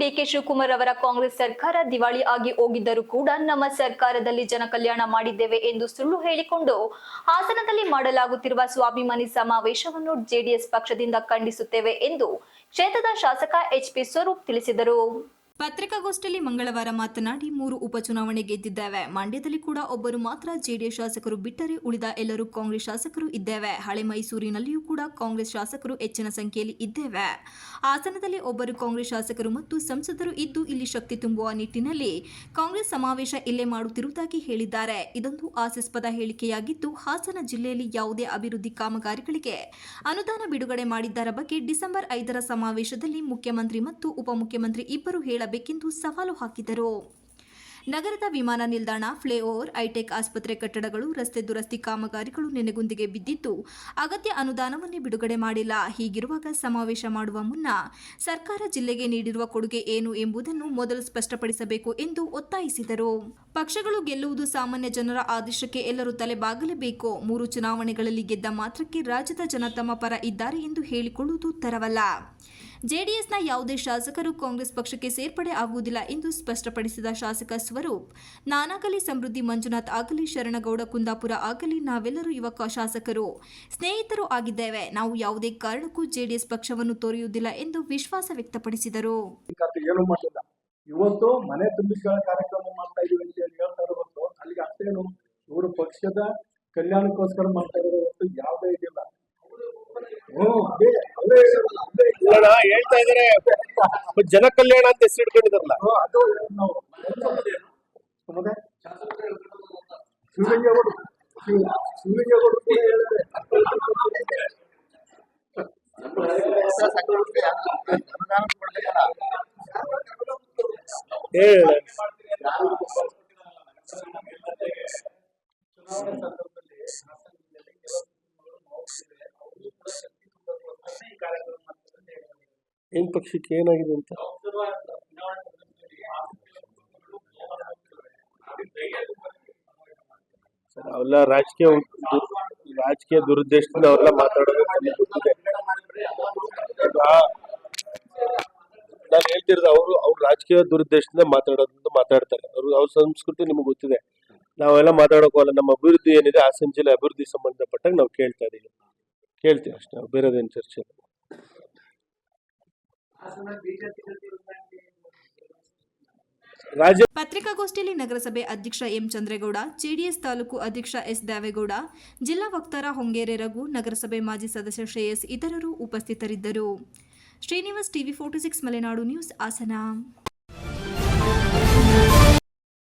DK Shivakumar ಅವರ ಕಾಂಗ್ರೆಸ್ ಸರ್ಕಾರ ದಿವಾಳಿ ಆಗಿ ಹೋಗಿದ್ದರೂ ಕೂಡ ನಮ್ಮ ಸರ್ಕಾರದಲ್ಲಿ ಜನ ಕಲ್ಯಾಣ ಮಾಡಿದ್ದೇವೆ ಎಂದು ಸುಳ್ಳು ಹೇಳಿಕೊಂಡು ಹಾಸನದಲ್ಲಿ ಮಾಡಲಾಗುತ್ತಿರುವ ಸ್ವಾಭಿಮಾನಿ ಸಮಾವೇಶವನ್ನು ಜೆಡಿಎಸ್ ಪಕ್ಷದಿಂದ ಖಂಡಿಸುತ್ತೇವೆ ಎಂದು ಕ್ಷೇತ್ರದ ಶಾಸಕ ಎಚ್ಪಿ ಸ್ವರೂಪ್ ತಿಳಿಸಿದರು. ಪತ್ರಿಕಾಗೋಷ್ಠಿಯಲ್ಲಿ ಮಂಗಳವಾರ ಮಾತನಾಡಿ ಮೂರು ಉಪಚುನಾವಣೆ ಗೆದ್ದಿದ್ದೇವೆ. ಮಂಡ್ಯದಲ್ಲಿ ಕೂಡ ಒಬ್ಬರು ಮಾತ್ರ ಜೆಡಿಎಸ್ ಶಾಸಕರು ಬಿಟ್ಟರೆ ಉಳಿದ ಎಲ್ಲರೂ ಕಾಂಗ್ರೆಸ್ ಶಾಸಕರು ಇದ್ದೇವೆ. ಹಳೆ ಮೈಸೂರಿನಲ್ಲಿಯೂ ಕೂಡ ಕಾಂಗ್ರೆಸ್ ಶಾಸಕರು ಹೆಚ್ಚಿನ ಸಂಖ್ಯೆಯಲ್ಲಿ ಇದ್ದೇವೆ. ಹಾಸನದಲ್ಲಿ ಒಬ್ಬರು ಕಾಂಗ್ರೆಸ್ ಶಾಸಕರು ಮತ್ತು ಸಂಸದರು ಇದ್ದು ಇಲ್ಲಿ ಶಕ್ತಿ ತುಂಬುವ ನಿಟ್ಟಿನಲ್ಲಿ ಕಾಂಗ್ರೆಸ್ ಸಮಾವೇಶ ಇಲ್ಲೇ ಮಾಡುತ್ತಿರುವುದಾಗಿ ಹೇಳಿದ್ದಾರೆ. ಇದೊಂದು ಹಾಸ್ಯಾಸ್ಪದ ಹೇಳಿಕೆಯಾಗಿದ್ದು, ಹಾಸನ ಜಿಲ್ಲೆಯಲ್ಲಿ ಯಾವುದೇ ಅಭಿವೃದ್ಧಿ ಕಾಮಗಾರಿಗಳಿಗೆ ಅನುದಾನ ಬಿಡುಗಡೆ ಮಾಡಿದ್ದರ ಬಗ್ಗೆ ಡಿಸೆಂಬರ್ ಐದರ ಸಮಾವೇಶದಲ್ಲಿ ಮುಖ್ಯಮಂತ್ರಿ ಮತ್ತು ಉಪಮುಖ್ಯಮಂತ್ರಿ ಇಬ್ಬರು ಹೇಳಬೇಕೆಂದು ಸವಾಲು ಹಾಕಿದರು. ನಗರದ ವಿಮಾನ ನಿಲ್ದಾಣ, ಫ್ಲೈಓವರ್ ಐಟೆಕ್ ಆಸ್ಪತ್ರೆ ಕಟ್ಟಡಗಳು, ರಸ್ತೆ ದುರಸ್ತಿ ಕಾಮಗಾರಿಗಳು ನೆನೆಗುಂದಿಗೆ ಬಿದ್ದಿದ್ದು ಅಗತ್ಯ ಅನುದಾನವನ್ನೇ ಬಿಡುಗಡೆ ಮಾಡಿಲ್ಲ. ಹೀಗಿರುವಾಗ ಸಮಾವೇಶ ಮಾಡುವ ಮುನ್ನ ಸರ್ಕಾರ ಜಿಲ್ಲೆಗೆ ನೀಡಿರುವ ಕೊಡುಗೆ ಏನು ಎಂಬುದನ್ನು ಮೊದಲು ಸ್ಪಷ್ಟಪಡಿಸಬೇಕು ಎಂದು ಒತ್ತಾಯಿಸಿದರು. ಪಕ್ಷಗಳು ಗೆಲ್ಲುವುದು ಸಾಮಾನ್ಯ ಜನರ ಆದೇಶಕ್ಕೆ ಎಲ್ಲರೂ ತಲೆ ಬಾಗಲೇಬೇಕು ಮೂರು ಚುನಾವಣೆಗಳಲ್ಲಿ ಗೆದ್ದ ಮಾತ್ರಕ್ಕೆ ರಾಜ್ಯದ ಜನ ತಮ್ಮ ಪರ ಇದ್ದಾರೆ ಎಂದು ಹೇಳಿಕೊಳ್ಳುವುದು ತರವಲ್ಲ. ಜೆಡಿಎಸ್ನ ಯಾವುದೇ ಶಾಸಕರು ಕಾಂಗ್ರೆಸ್ ಪಕ್ಷಕ್ಕೆ ಸೇರ್ಪಡೆ ಆಗುವುದಿಲ್ಲ ಎಂದು ಸ್ಪಷ್ಟಪಡಿಸಿದ ಶಾಸಕ ಸ್ವರೂಪ್. ನಾನಾಗಲಿ ಸಮೃದ್ಧಿ ಮಂಜುನಾಥ್ ಆಗಲಿ ಶರಣಗೌಡ ಕುಂದಾಪುರ ಆಗಲಿ ನಾವೆಲ್ಲರೂ ಯುವಕ ಶಾಸಕರು. ಸ್ನೇಹಿತರು ಆಗಿದ್ದೇವೆ. ನಾವು ಯಾವುದೇ ಕಾರಣಕ್ಕೂ ಜೆಡಿಎಸ್ ಪಕ್ಷವನ್ನು ತೊರೆಯುವುದಿಲ್ಲ ಎಂದು ವಿಶ್ವಾಸ ವ್ಯಕ್ತಪಡಿಸಿದರು. ಇವತ್ತು ಮನೆ ತುಂಬಿಸುವ ಕಾರ್ಯಕ್ರಮ ಮಾಡ್ತಾ ಇದೀವಿ ಅಂತ ಹೇಳಿ ಹೇಳ್ತಾ ಇರೋದು ಅಲ್ಲಿಗೆ ಅಷ್ಟೇನು ಇವರು ಪಕ್ಷದ ಕಲ್ಯಾಣಕ್ಕೋಸ್ಕರ ಮಾಡ್ತಾ ಇರೋದು ಯಾವುದೇ ಇದಿಲ್ಲ. ಅದೇ ಅವರೇ ಹೇಳ್ತಾ ಇದಾರೆ. ಜನ ಕಲ್ಯಾಣ ಅಂತ ಹೆಸರು ಇಟ್ಕೊಂಡಿದ್ರಲ್ಲ ಹ್ಮ್, ಅದು ಹೇಳೋದು ನಾವು ಮತ್ತೆ ಶಿವಲಿಂಗೇಗೌಡರು ಶಿವ- ಶಿವಲಿಂಗೇಗೌಡರು ಕೂಡ ಹೇಳಿದ್ದಾರೆ. ಹೇಳ ಚುನಾವಣೆ ಸಂದರ್ಭದಲ್ಲಿ ಹಾಸನ ಜಿಲ್ಲೆಯಲ್ಲಿ ಕೆಲವು ಮುಖಂಡರು ಅವರು ಕೂಡ ಶಕ್ತಿ ತುಂಬುವುದಕ್ಕೋಸ್ಕರ ಈ ಕಾರ್ಯಕ್ರಮ ಮಾಡ್ತಾರೆ ಅಂತ ಹೇಳಿದ್ದಾರೆ. ಏನ್ ಪಕ್ಷಕ್ಕೆ ಏನಾಗಿದೆ ಅಂತ. ಸರ್, ಅವೆಲ್ಲ ರಾಜಕೀಯ ರಾಜಕೀಯ ದುರುದ್ದೇಶದಿಂದ ಅವೆಲ್ಲ ಮಾತಾಡೋದು ನಾನು ಹೇಳ್ತಿರೋದು ಅವರು ಅವ್ರು ರಾಜಕೀಯ ದುರುದ್ದೇಶದಿಂದ ಮಾತಾಡೋದಂತ ಮಾತಾಡ್ತಾರೆ. ಅವ್ರು ಅವ್ರ ಸಂಸ್ಕೃತಿ ನಿಮ್ಗೆ ಗೊತ್ತಿದೆ. ನಾವೆಲ್ಲ ಮಾತಾಡೋಕೋಲ್ಲ ನಮ್ಮ ಅಭಿವೃದ್ಧಿ ಏನಿದೆ ಹಾಸನ ಜಿಲ್ಲೆ ಅಭಿವೃದ್ಧಿ ಸಂಬಂಧಪಟ್ಟಾಗ ನಾವು ಕೇಳ್ತಾ ಇದೀವಿ. ಕೇಳ್ತೀವಿ ಅಷ್ಟೇ ಬೇರೆದೇನು ಚರ್ಚೆ ಪತ್ರಿಕಾಗೋಷ್ಠಿಯಲ್ಲಿ ನಗರಸಭೆ ಅಧ್ಯಕ್ಷ ಎಂ ಚಂದ್ರೇಗೌಡ, ಜೆಡಿಎಸ್ ತಾಲೂಕು ಅಧ್ಯಕ್ಷ ಎಸ್ ದಾವೇಗೌಡ, ಜಿಲ್ಲಾ ವಕ್ತಾರ ಹೊಂಗೇರೆ ರಘು, ನಗರಸಭೆ ಮಾಜಿ ಸದಸ್ಯ ಶ್ರೇಯಸ್ ಇತರರು ಉಪಸ್ಥಿತರಿದ್ದರು. Srinivas TV forty six Malenadu news Hassan.